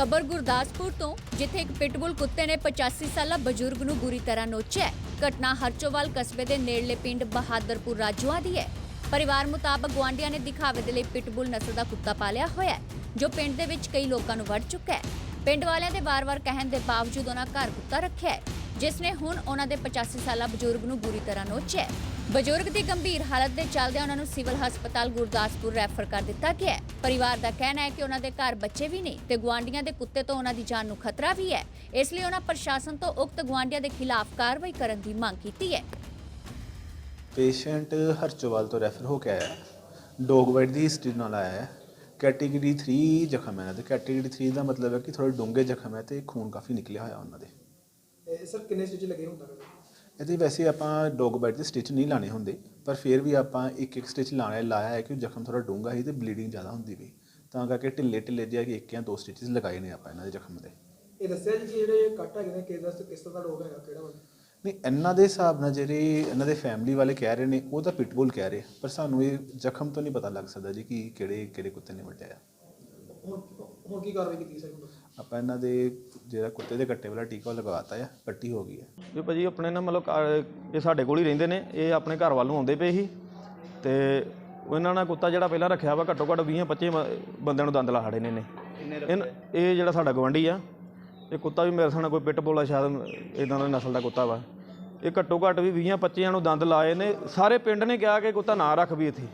ਖਬਰ ਗੁਰਦਾਸਪੁਰ ਤੋਂ, ਜਿੱਥੇ ਇੱਕ ਪਿਟਬੁਲ ਕੁੱਤੇ ਨੇ 85 ਸਾਲਾ ਬਜ਼ੁਰਗ ਨੂੰ ਬੁਰੀ ਤਰ੍ਹਾਂ ਨੋਚਿਆ ਘਟਨਾ ਹਰਚੋਵਾਲ ਕਸਬੇ ਦੇ ਨੇੜਲੇ ਪਿੰਡ ਬਹਾਦਰਪੁਰ ਰਾਜੂਆਂ ਦੀ ਹੈ। ਪਰਿਵਾਰ ਮੁਤਾਬਕ ਗੁਆਂਢੀਆਂ ਨੇ ਦਿਖਾਵੇ ਦੇ ਲਈ ਪਿਟਬੁਲ ਨਸਲ ਦਾ ਕੁੱਤਾ ਪਾਲਿਆ ਹੋਇਆ ਹੈ, ਜੋ ਪਿੰਡ ਦੇ ਵਿੱਚ ਕਈ ਲੋਕਾਂ ਨੂੰ ਵੱਢ ਚੁੱਕਾ ਹੈ। ਪਿੰਡ ਵਾਲਿਆਂ ਦੇ ਵਾਰ-ਵਾਰ ਕਹਿਣ ਦੇ ਬਾਵਜੂਦ ਉਹਨਾਂ ਘਰ ਕੁੱਤਾ ਰੱਖਿਆ ਹੈ। ਜਿਸ ਨੇ ਹੁਣ ਉਹਨਾਂ ਦੇ 85 ਸਾਲਾ ਬਜ਼ੁਰਗ ਨੂੰ ਬੁਰੀ ਤਰ੍ਹਾਂ ਨੋਚਿਆ ਹੈ। ਬਜ਼ੁਰਗ ਦੀ ਗੰਭੀਰ ਹਾਲਤ ਦੇ ਚੱਲਦਿਆਂ ਉਹਨਾਂ ਨੂੰ ਸਿਵਲ ਹਸਪਤਾਲ ਗੁਰਦਾਸਪੁਰ ਰੈਫਰ ਕਰ ਦਿੱਤਾ ਗਿਆ ਹੈ। ਪਰਿਵਾਰ ਦਾ ਕਹਿਣਾ ਹੈ ਕਿ ਉਹਨਾਂ ਦੇ ਘਰ ਬੱਚੇ ਵੀ ਨੇ ਤੇ ਗੁਆਂਢੀਆਂ ਦੇ ਕੁੱਤੇ ਤੋਂ ਉਹਨਾਂ ਦੀ ਜਾਨ ਨੂੰ ਖਤਰਾ ਵੀ ਹੈ। ਇਸ ਲਈ ਉਹਨਾਂ ਪ੍ਰਸ਼ਾਸਨ ਤੋਂ ਉਕਤ ਗੁਆਂਢੀਆਂ ਦੇ ਖਿਲਾਫ ਕਾਰਵਾਈ ਕਰਨ ਦੀ ਮੰਗ ਕੀਤੀ ਹੈ। ਪੇਸ਼ੈਂਟ ਹਰਚੋਵਾਲ ਤੋਂ ਰੈਫਰ ਹੋ ਕੇ ਆਇਆ ਡੌਗ ਬਾਈਟ ਦੀ ਹਿਸਟਰੀ ਨਾਲ ਆਇਆ ਹੈ। ਕੈਟੇਗਰੀ 3 ਜ਼ਖਮ ਹੈ ਇਹਨਾਂ ਦੇ। ਕੈਟੇਗਰੀ 3 ਦਾ ਮਤਲਬ ਹੈ ਕਿ ਥੋੜੇ ਡੂੰਘੇ ਜ਼ਖਮ ਹੈ ਤੇ ਖੂਨ ਕਾਫੀ ਨਿਕਲਿਆ ਹੋਇਆ ਉਹਨਾਂ ਦੇ। ਇਹ ਸਰ ਕਿੰਨੇ ਸਟਿਚ ਲੱਗੇ ਹੁੰਦਾ ਇਹਦੇ ਵੈਸੇ ਆਪਾਂ ਡੌਗ ਬਾਈਟ ਦੇ ਸਟਿਚ ਨਹੀਂ ਲਾਣੇ ਹੁੰਦੇ ਪਰ ਫਿਰ ਵੀ ਆਪਾਂ ਇੱਕ ਇੱਕ ਸਟਿਚ ਲਾਣਾ ਲਾਇਆ ਹੈ ਕਿ ਜ਼ਖਮ ਥੋੜਾ ਡੂੰਘਾ ਸੀ ਤੇ ਬਲੀਡਿੰਗ ਜ਼ਿਆਦਾ ਹੁੰਦੀ ਵੀ ਤਾਂ ਕਰਕੇ ਢਿੱਲੇ ਢਿੱਲੇ ਜਿਹਾ ਕਿ ਇੱਕ ਜਾਂ ਦੋ ਸਟਿਚਸ ਲਗਾਏ ਨੇ ਆਪਾਂ ਇਹਨਾਂ ਦੇ ਜ਼ਖਮ ਦੇ। ਇਹ ਦੱਸਿਆ ਜੀ ਕਿ ਜਿਹੜੇ ਕੱਟ ਹੈਗੇ ਨੇ ਕਿਸ ਦਾ ਕਿਸ ਤਰ੍ਹਾਂ ਦਾ ਰੋਗ ਹੈਗਾ ਕਿਹੜਾ ਵਾਲਾ? ਨਹੀਂ ਇਹਨਾਂ ਦੇ ਹਿਸਾਬ ਨਾਲ ਜਿਹੜੇ ਇਹਨਾਂ ਦੇ ਫੈਮਿਲੀ ਵਾਲੇ ਕਹਿ ਰਹੇ ਨੇ ਉਹ ਤਾਂ ਪਿਟਬੁਲ ਕਹਿ ਰਹੇ ਪਰ ਸਾਨੂੰ ਇਹ ਜ਼ਖਮ ਤੋਂ ਨਹੀਂ ਪਤਾ ਲੱਗ ਸਕਦਾ ਜੀ ਕਿ ਕਿਹੜੇ ਕਿਹੜੇ ਕੁੱਤੇ ਨੇ ਵੱਢਿਆ ਆ। ਹੁਣ ਹੁਣ ਕੀ ਕਾਰਵਾਈ ਕੀਤੀ ਸਰ ਆਪਾਂ ਇਹਨਾਂ ਦੇ ਜਿਹੜਾ ਕੁੱਤੇ ਦੇ ਕੱਟੇ ਵਾਲਾ ਟੀਕਾ ਉਹ ਲਗਵਾਤਾ ਆ ਕੱਟੀ ਹੋ ਗਈ ਹੈ ਵੀ ਭਾਜੀ ਆਪਣੇ ਨਾ ਮਤਲਬ ਘਰ- ਇਹ ਸਾਡੇ ਕੋਲ ਹੀ ਰਹਿੰਦੇ ਨੇ ਇਹ ਆਪਣੇ ਘਰ ਵੱਲ ਨੂੰ ਆਉਂਦੇ ਪਏ ਸੀ। ਤੇ ਇਹਨਾਂ ਨਾਲ ਕੁੱਤਾ ਜਿਹੜਾ ਪਹਿਲਾਂ ਰੱਖਿਆ ਵਾ ਘੱਟੋ ਘੱਟ 20 25 ਬੰਦਿਆਂ ਨੂੰ ਦੰਦ ਲਾੜੇ ਨੇ ਨੇ ਇਹ ਜਿਹੜਾ ਸਾਡਾ ਗਵੰਡੀ ਆ ਇਹ ਕੁੱਤਾ ਵੀ ਮੇਰੇ ਸਾਹਮਣੇ ਕੋਈ ਪਿੱਟ ਬੋਲਾ ਸ਼ਾਇਦ ਇਦਾਂ ਦਾ ਨਸਲ ਦਾ ਕੁੱਤਾ ਵਾ। ਇਹ ਘੱਟੋ ਘੱਟ ਵੀ 20 25 ਨੂੰ ਦੰਦ ਲਾਏ ਨੇ। ਸਾਰੇ ਪਿੰਡ ਨੇ ਕਿਹਾ ਕਿ ਕੁੱਤਾ ਨਾ ਰੱਖ ਵੀ ਇੱਥੇ।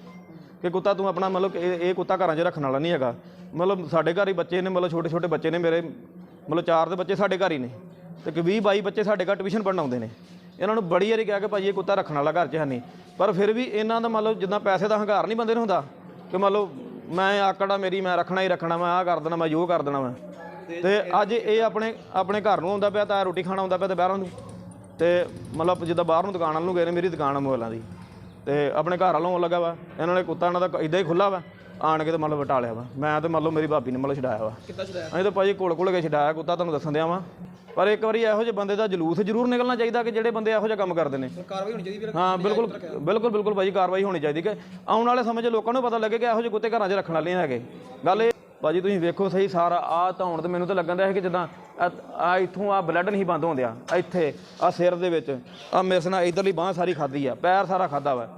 ਕਿ ਕੁੱਤਾ ਤੂੰ ਆਪਣਾ ਮਤਲਬ ਕਿ ਇਹ ਇਹ ਕੁੱਤਾ ਘਰਾਂ 'ਚ ਰੱਖਣ ਵਾਲਾ ਨਹੀਂ ਹੈਗਾ। ਮਤਲਬ ਸਾਡੇ ਘਰ ਹੀ ਬੱਚੇ ਨੇ, ਮਤਲਬ ਛੋਟੇ ਛੋਟੇ ਬੱਚੇ ਨੇ ਮੇਰੇ। ਮਤਲਬ ਚਾਰ ਦੇ ਬੱਚੇ ਸਾਡੇ ਘਰ ਹੀ ਨੇ। ਤੇ ਕਿ 20 22 ਬੱਚੇ ਸਾਡੇ ਘਰ ਟਿਊਸ਼ਨ ਪੜ੍ਹਨ ਆਉਂਦੇ ਨੇ। ਇਹਨਾਂ ਨੂੰ ਬੜੀ ਵਾਰੀ ਕਿਹਾ ਕਿ ਭਾਜੀ ਇਹ ਕੁੱਤਾ ਰੱਖਣ ਵਾਲਾ ਘਰ 'ਚ ਹੈ ਨਹੀਂ। ਪਰ ਫਿਰ ਵੀ ਇਹਨਾਂ ਦਾ ਮਤਲਬ ਜਿੱਦਾਂ ਪੈਸੇ ਦਾ ਹੰਕਾਰ ਨਹੀਂ ਬੰਦੇ ਨੂੰ ਹੁੰਦਾ ਕਿ ਮਤਲਬ ਮੈਂ ਆਕੜਾ ਮੇਰੀ, ਮੈਂ ਰੱਖਣਾ ਹੀ ਰੱਖਣਾ, ਮੈਂ ਆਹ ਕਰ ਦੇਣਾ, ਮੈਂ ਜੋ ਕਰ ਦੇਣਾ ਮੈਂ ਤੇ ਅੱਜ ਇਹ ਆਪਣੇ ਆਪਣੇ ਘਰ ਨੂੰ ਆਉਂਦਾ ਪਿਆ, ਤਾਂ ਰੋਟੀ ਖਾਣਾ ਆਉਂਦਾ ਪਿਆ ਤੇ ਬਾਹਰੋਂ ਨੂੰ। ਤੇ ਮਤਲਬ ਜਿੱਦਾਂ ਬਾਹਰ ਨੂੰ ਦੁਕਾਨ ਵੱਲ ਨੂੰ ਗਏ ਨੇ, ਮੇਰੀ ਦੁਕਾਨ ਆ ਮੋਬਾਈਲਾਂ ਦੀ। ਤੇ ਆਪਣੇ ਘਰ ਵੱਲੋਂ ਲੱਗਾ ਵਾ। ਇਹਨਾਂ ਨੇ ਕੁੱਤਾ ਇਹਨਾਂ ਦਾ ਇਦਾਂ ਹੀ ਖੁੱਲਾ ਵਾ। ਆਣ ਕੇ ਤੇ ਮਤਲਬ ਵਟਾ ਲਿਆ ਵਾ। ਮੈਂ ਤੇ ਮਤਲਬ ਮੇਰੀ ਭਾਬੀ ਨੇ ਮਤਲਬ ਛਡਾਇਆ ਵਾ। ਕਿੱਦਾਂ ਛਡਾਇਆ? ਅਸੀਂ ਤਾਂ ਭਾਜੀ ਕੋਲ ਕੋਲ ਕੇ ਛਡਾਇਆ ਕੁੱਤਾ ਤੁਹਾਨੂੰ ਦੱਸਣ ਦਿਆਂ ਵਾ। ਪਰ ਇੱਕ ਵਾਰੀ ਇਹੋ ਜਿਹੇ ਬੰਦੇ ਦਾ ਜਲੂਸ ਜ਼ਰੂਰ ਨਿਕਲਣਾ ਚਾਹੀਦਾ ਕਿ ਜਿਹੜੇ ਬੰਦੇ ਇਹੋ ਜਿਹਾ ਕੰਮ ਕਰਦੇ ਨੇ। ਕਾਰਵਾਈ ਹੋਣੀ ਚਾਹੀਦੀ ਹਾਂ ਬਿਲਕੁਲ ਬਿਲਕੁਲ ਬਿਲਕੁਲ ਭਾਜੀ ਕਾਰਵਾਈ ਹੋਣੀ ਚਾਹੀਦੀ ਕਿ ਆਉਣ ਵਾਲੇ ਸਮੇਂ 'ਚ ਲੋਕਾਂ ਨੂੰ ਪਤਾ ਲੱਗੇ ਕਿ ਇਹੋ ਜਿਹੇ ਕੁੱਤੇ ਘਰਾਂ 'ਚ ਰੱਖਣ ਵਾਲੇ ਨਹੀਂ ਹੈਗੇ। ਗੱਲ ਇਹ ਭਾਜੀ ਤੁਸੀਂ ਵੇਖੋ ਸਹੀ ਸਾਰਾ ਆ ਧੌਣ ਤੇ ਮੈਨੂੰ ਤਾਂ ਲੱਗਣ ਦਾ ਹੈ ਕਿ ਜਿੱਦਾਂ ਆ ਇੱਥੋਂ ਆ ਬਲੱਡ ਨਹੀਂ ਬੰਦ ਹੁੰਦਿਆ ਇੱਥੇ, ਆ ਸਿਰ ਦੇ ਵਿੱਚ। ਆ ਮਿਸ ਨਾਲ ਇਧਰਲੀ ਬਾਹ ਸਾਰੀ ਖਾਦੀ ਆ, ਪੈਰ ਸਾਰਾ ਖਾਦਾ ਵਾ।